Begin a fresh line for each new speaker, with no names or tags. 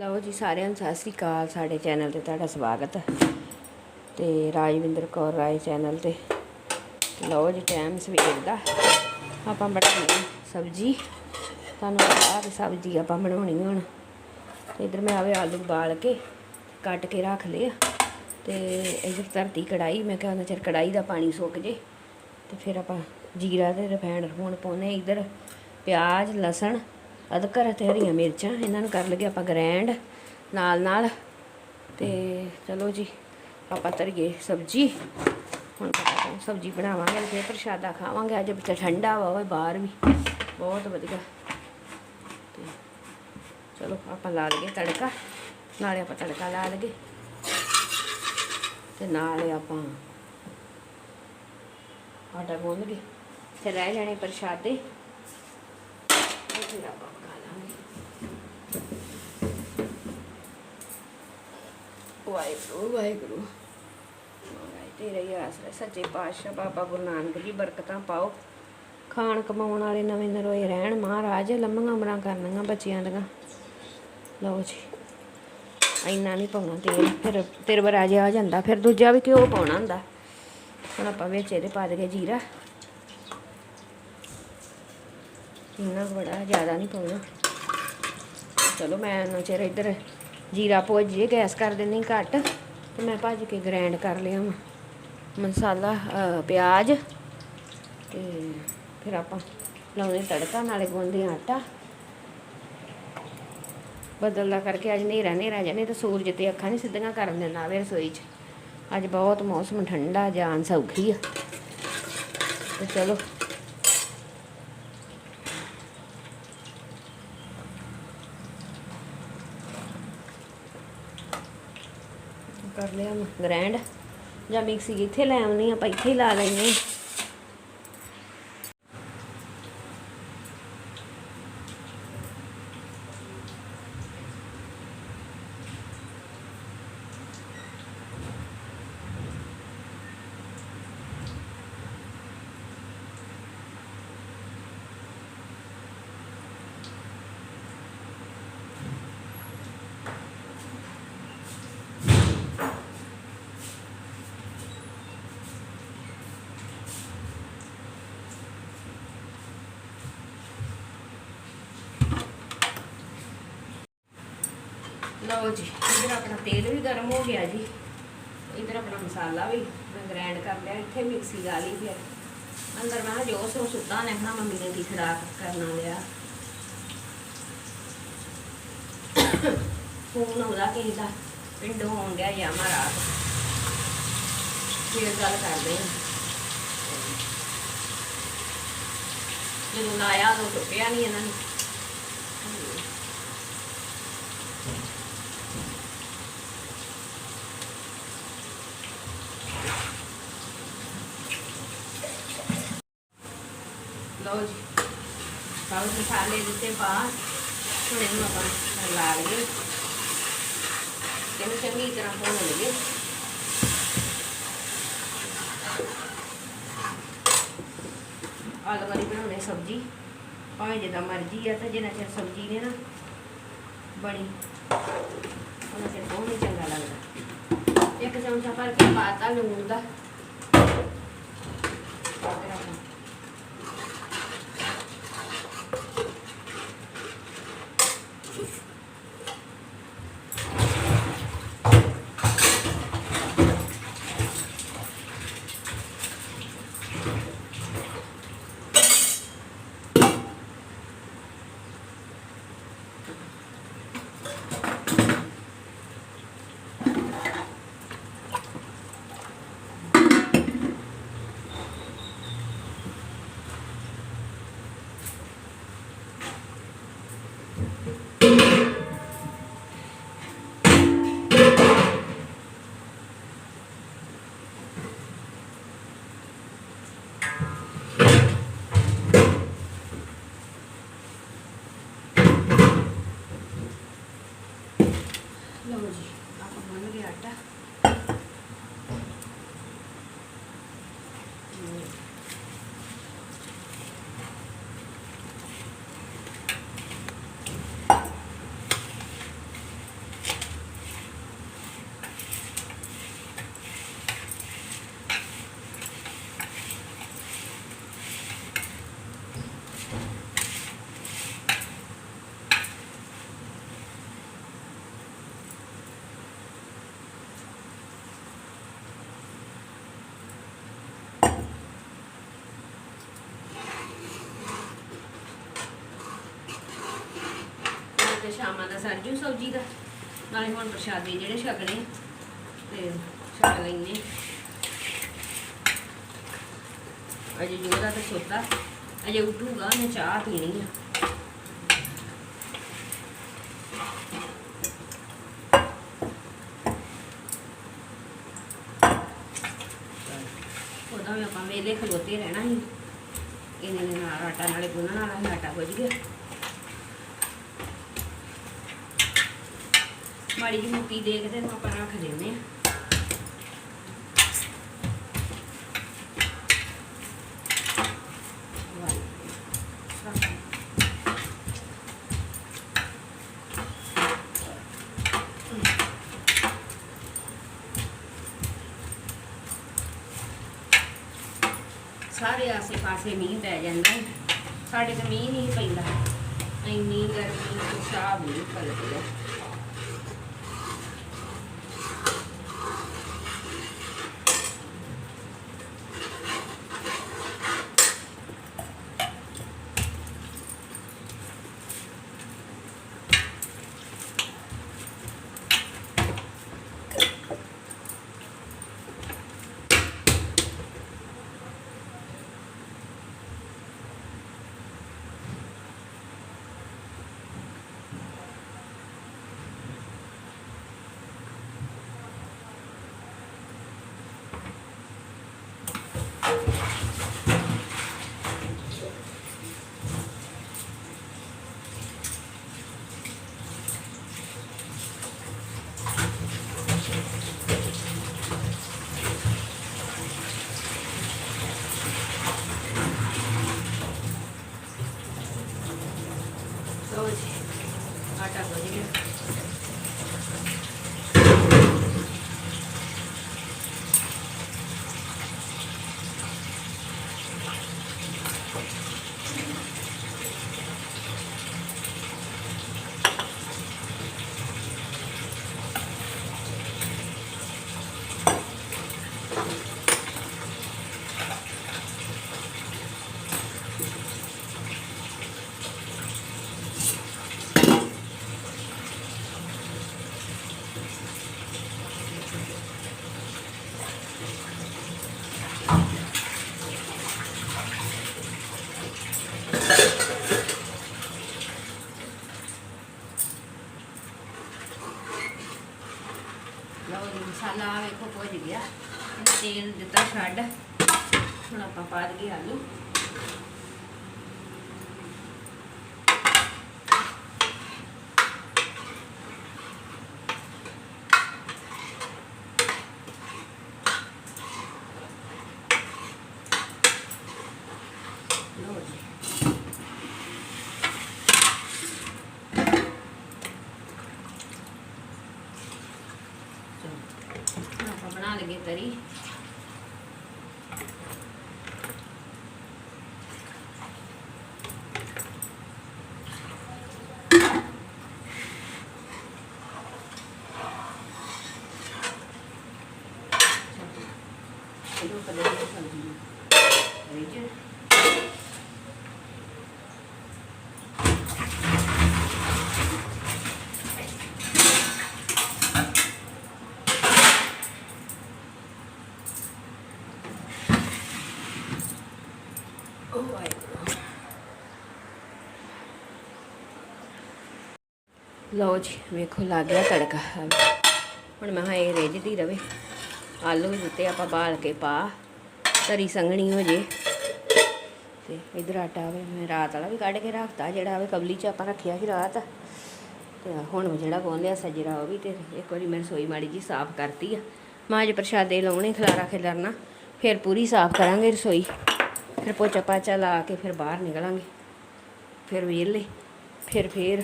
ਲਓ ਜੀ ਸਾਰਿਆਂ ਨੂੰ ਸਤਿ ਸ੍ਰੀ ਅਕਾਲ, ਸਾਡੇ ਚੈਨਲ ਤੇ ਤੁਹਾਡਾ ਸਵਾਗਤ ਹੈ। ਤੇ ਰਾਜਵਿੰਦਰ ਕੌਰ ਰਾਏ ਚੈਨਲ ਤੇ। ਲਓ ਜੀ ਟਾਈਮ ਸਵੇਰ ਦਾ। ਆਪਾਂ ਬਣਾਉਣੀ ਸਬਜੀ। ਤੁਹਾਨੂੰ ਪਤਾ ਕਿ ਸਬਜੀ ਆਪਾਂ ਬਣਾਉਣੀ ਹੁਣ। ਤੇ ਇਧਰ ਮੈਂ ਆਵੇ ਆਲੂ ਬਾਲ ਕੇ ਕੱਟ ਕੇ ਰੱਖ ਲਿਆ ਆ। ਤੇ ਇਧਰ ਧਰਤੀ ਕੜਾਈ ਮੈਂ ਕਿਹਾ ਉਹਨਾਂ ਚਿਰ ਕੜਾਈ ਦਾ ਪਾਣੀ ਸੁੱਕ ਜੇ। ਤੇ ਫਿਰ ਆਪਾਂ ਜੀਰਾ ਤੇ ਰਿਫਾਈਂਡ ਹੁਣ ਪਾਉਨੇ ਇਧਰ। ਪਿਆਜ਼, ਲਸਣ ਅਦਰਕ ਅਤੇ ਹਰੀਆਂ ਮਿਰਚਾਂ, ਇਹਨਾਂ ਨੂੰ ਕਰ ਲਗੇ ਆਪਾਂ ਗ੍ਰੈਂਡ ਨਾਲ ਨਾਲ। ਤੇ ਚਲੋ ਜੀ, ਆਪਾਂ ਤਰੀਏ ਸਬਜੀ। ਹੁਣ ਸਬਜੀ ਬਣਾਵਾਂਗੇ ਤੇ ਪ੍ਰਸ਼ਾਦਾ ਖਾਵਾਂਗੇ। ਅੱਜ ਬੱਚਾ ਠੰਡਾ ਵਾ, ਓਏ ਬਾਹਰ ਵੀ। ਬਹੁਤ ਵਧੀਆ। ਤੇ ਚਲੋ ਆਪਾਂ ਲਾ ਲਈਏ ਤੜਕਾ। ਨਾਲੇ ਆਪਾਂ ਤੜਕਾ ਲਾ ਲਈਏ। ਤੇ ਨਾਲੇ ਆਪਾਂ ਆਟਾ ਗੁੰਨ ਲਈਏ। ਤੇ ਰਹਿ ਜਾਣੇ ਪ੍ਰਸ਼ਾਦੇ। ਫਿਰ ਆਪਾਂ ਪਕਾ ਲਾਂਗੇ ਵਾਹਿਗੁਰੂ ਵਾਹਿਗੁਰੂ। ਮਹਾਰਾਜ ਹੀ ਆਸਰੇ ਸੱਚੇ ਪਾਤਸ਼ਾਹ, ਬਾਬਾ ਗੁਰੂ ਨਾਨਕ ਜੀ, ਬਰਕਤਾਂ ਪਾਓ। ਖਾਣ ਕਮਾਉਣ ਵਾਲੇ ਨਵੇਂ ਨਰੋਏ ਰਹਿਣ, ਮਹਾਰਾਜ, ਲੰਮੀਆਂ ਉਮਰਾਂ ਕਰਨੀਆਂ ਬੱਚਿਆਂ ਦੀਆਂ। ਲਓ ਜੀ, ਇੰਨਾ ਨਹੀਂ ਪਾਉਣਾ ਤੇਲ, ਫਿਰ ਤੇਰੇ ਬਰਾਜ ਆ ਜਾਂਦਾ, ਫਿਰ ਦੂਜਾ ਵੀ ਘਿਓ ਪਾਉਣਾ ਹੁੰਦਾ? ਹੁਣ ਆਪਾਂ ਵਿੱਚ ਇਹਦੇ ਪਾ ਦਈਏ ਜੀਰਾ। ਇੰਨਾ ਬੜਾ ਜ਼ਿਆਦਾ ਨਹੀਂ ਪਾਉਣਾ। ਚਲੋ ਮੈਂ ਉਹਨਾਂ ਚਿਰ ਇੱਧਰ ਜੀਰਾ ਭੁੱਜ ਗੈਸ ਕਰ ਦਿੰਨੀ ਘੱਟ, ਤੇ ਮੈਂ ਭੱਜ ਕੇ ਗ੍ਰਾਈਂਡ ਕਰ ਲਿਆ ਮਸਾਲਾ ਪਿਆਜ਼, ਤੇ ਫਿਰ ਆਪਾਂ ਲਾਉਣੇ ਤੜਕਾ, ਨਾਲੇ ਗੁੰਨਦੇ ਹਾਂ ਆਟਾ। ਬਦਲਦਾ ਕਰਕੇ ਅੱਜ ਹਨੇਰਾ ਹਨੇਰਾ ਜਾਨੇ ਤਾਂ ਸੂਰਜ ਤੇ ਅੱਖਾਂ ਨਹੀਂ ਸਿੱਧੀਆਂ ਕਰਨ ਦਿੰਦਾ ਵੇ ਰਸੋਈ 'ਚ। ਅੱਜ ਬਹੁਤ ਮੌਸਮ ਠੰਡਾ, ਜਾਨ ਸੌਖੀ ਆ। ਤੇ ਚਲੋ ਕਰ ਲਿਆ ਗ੍ਰੈਂਡ ਜਾਂ ਮਿਕਸੀ ਇੱਥੇ ਲੈ ਆਉਣੀ ਆਪਾਂ ਇੱਥੇ ਹੀ ਲਾ ਲੈਣੀ ਲਓ ਜੀ, ਇਧਰ ਆਪਣਾ ਤੇਲ ਵੀ ਗਰਮ ਹੋ ਗਿਆ ਜੀ। ਇਧਰ ਆਪਣਾ ਮਸਾਲਾ ਵੀ ਮੈਂ ਗ੍ਰਾਈਂਡ ਕਰ ਲਿਆ, ਇੱਥੇ ਮਿਕਸੀ ਲਾ ਲਈ ਫਿਰ। ਅੰਦਰ ਮੈਂ ਜੋ ਸੋ ਸੁੱਤਾ ਨੇ ਆਪਣਾ ਮੰਮੀ ਨੇ ਕੀ ਖਰਾਕ ਕਰਨਾ ਲਿਆ। ਫੋਨ ਆਉਂਦਾ ਕਿਸੇ ਦਾ, ਪਿੰਡੋਂ ਆਉਣ ਗਿਆ ਜਾਂ ਮਾਰਾ ਫਿਰ ਗੱਲ ਕਰਦੇ ਹਾਂ। ਜਦੋਂ ਲਾਇਆ ਉਹ ਟੁੱਟਿਆ ਨਹੀਂ ਇਹਨਾਂ ਨੇ ਲਓ ਜੀ ਸਾਰੇ ਮਸਾਲੇ ਦਿੱਤੇ ਪਾ ਹੁਣ ਇਹਨੂੰ ਆਪਾਂ ਲਾ ਲਈਏ। ਇਹਨੂੰ ਚੰਗੀ ਤਰ੍ਹਾਂ ਭੁੰਨ ਲਈਏ। ਆਲੂ ਵਾਲੀ ਬਣਾਉਣੇ ਸਬਜ਼ੀ। ਭਾਵੇਂ ਜਿੱਦਾਂ ਮਰਜ਼ੀ ਆ ਤੇ ਜਿੰਨਾ ਚਿਰ ਸਬਜ਼ੀ ਨੇ ਨਾ ਬਣੀ, ਉਹਨਾਂ ਚਿਰ ਬਹੁਤ ਚੰਗਾ ਲੱਗਦਾ। ਇੱਕ ਚਮਚਾ ਭਰ ਕੇ ਪਾਤਾ ਲੂਣ ਦਾ। ਸ਼ਾਮਾਂ ਦਾ ਸਰਜੂ ਸਬਜੀ ਦਾ। ਨਾਲੇ ਹੁਣ ਪ੍ਰਸ਼ਾਦੇ ਜਿਹੜੇ ਛਕਣੇ, ਤੇ ਛਕ ਲੈਣੇ ਅਜੇ ਜੋਦਾ ਤਾਂ ਸੁੱਤਾ। ਅਜੇ ਉੱਠੂਗਾ, ਉਹਨੇ ਚਾਹ ਪੀਣੀ ਆ। ਉਹਦਾ ਵੀ ਆਪਾਂ ਵੇਲੇ ਖਲੋਤੇ ਰਹਿਣਾ ਸੀ। ਇਹਨੇ ਨਾਲ ਆਟਾ, ਨਾਲੇ ਗੁੰਨਣ ਵਾਲਾ ਸੀ, ਆਟਾ ਗੁੱਝ ਗਿਆ। ਮਾੜੀ ਜਿਹੀ ਮੁੱਕੀ ਦੇਖਦੇ ਕੇ ਆਪਾਂ ਰੱਖ ਦਿੰਦੇ ਆ ਸਾਰੇ ਆਸੇ ਪਾਸੇ ਮੀਂਹ ਪੈ ਜਾਂਦਾ ਸਾਡੇ ਤੇ ਮੀਂਹ ਨਹੀਂ ਪੈਂਦਾ। ਇੰਨੀ ਗਰਮੀ ਹਿਸਾਬ ਨਹੀਂ ਪਲਦੀ ਹੈ ਲਓ ਜੀ ਆਟਾ ਗੁੱਝ ਗਿਆ ਲਓ ਜੀ ਮਸਾਲਾ ਵੇਖੋ ਭੁੱਜ ਗਿਆ ਇਹਨੇ ਤੇਲ ਦਿੱਤਾ ਛੱਡ ਹੁਣ ਆਪਾਂ ਪਾ ਦਈਏ ਆਲੂ ਲਓ ਜੀ ਚਲੋ ਹੁਣ ਆਪਾਂ ਬਣਾ ਲਈਏ ਤਰੀ ਇਹਨੂੰ ਕਦੇ ਨਹੀਂ ਸਬਜ਼ੀ ਵਿੱਚ Oh my God. ਲਓ ਜੀ, ਵੇਖੋ ਲੱਗ ਗਿਆ ਤੜਕਾ। ਹੁਣ ਮੈਂ ਹਾਂ ਇਹ ਰਿੱਝਦੀ ਰਵੇ। ਆਲੂ ਦਿੱਤੇ, ਆਪਾਂ ਬਾਲ ਕੇ ਪਾ। ਤਰੀ ਸੰਘਣੀ ਹੋ ਜੇ। ਤੇ ਇਧਰ ਆਟਾ ਵੇ ਮੈਂ ਰਾਤ ਵਾਲਾ ਵੀ ਕੱਢ ਕੇ ਰੱਖਤਾ, ਜਿਹੜਾ ਵੇ ਕਬਲੀ ਚ ਆਪਾਂ ਰੱਖਿਆ ਸੀ ਰਾਤ। ਤੇ ਹੁਣ ਜਿਹੜਾ ਗੋਨ ਲਿਆ, ਸਜਰਾ ਉਹ ਵੀ ਤੇ ਇੱਕ ਵਾਰੀ ਮੈਂ ਰਸੋਈ ਮਾੜੀ ਜੀ ਸਾਫ਼ ਕਰਤੀ ਆ। ਮਾਂ ਜੇ ਪ੍ਰਸ਼ਾਦੇ ਲਾਉਣੇ ਖਲਾਰਾ ਖਿਲਰਨਾ, ਫਿਰ ਪੂਰੀ ਸਾਫ਼ ਕਰਾਂਗੇ ਰਸੋਈ। ਫਿਰ ਪੋਚਾ ਪਾਚਾ ਲਾ ਕੇ ਫਿਰ ਬਾਹਰ ਨਿਕਲਾਂਗੇ। ਫਿਰ ਵਿਹਲੇ ਫਿਰ ਫਿਰ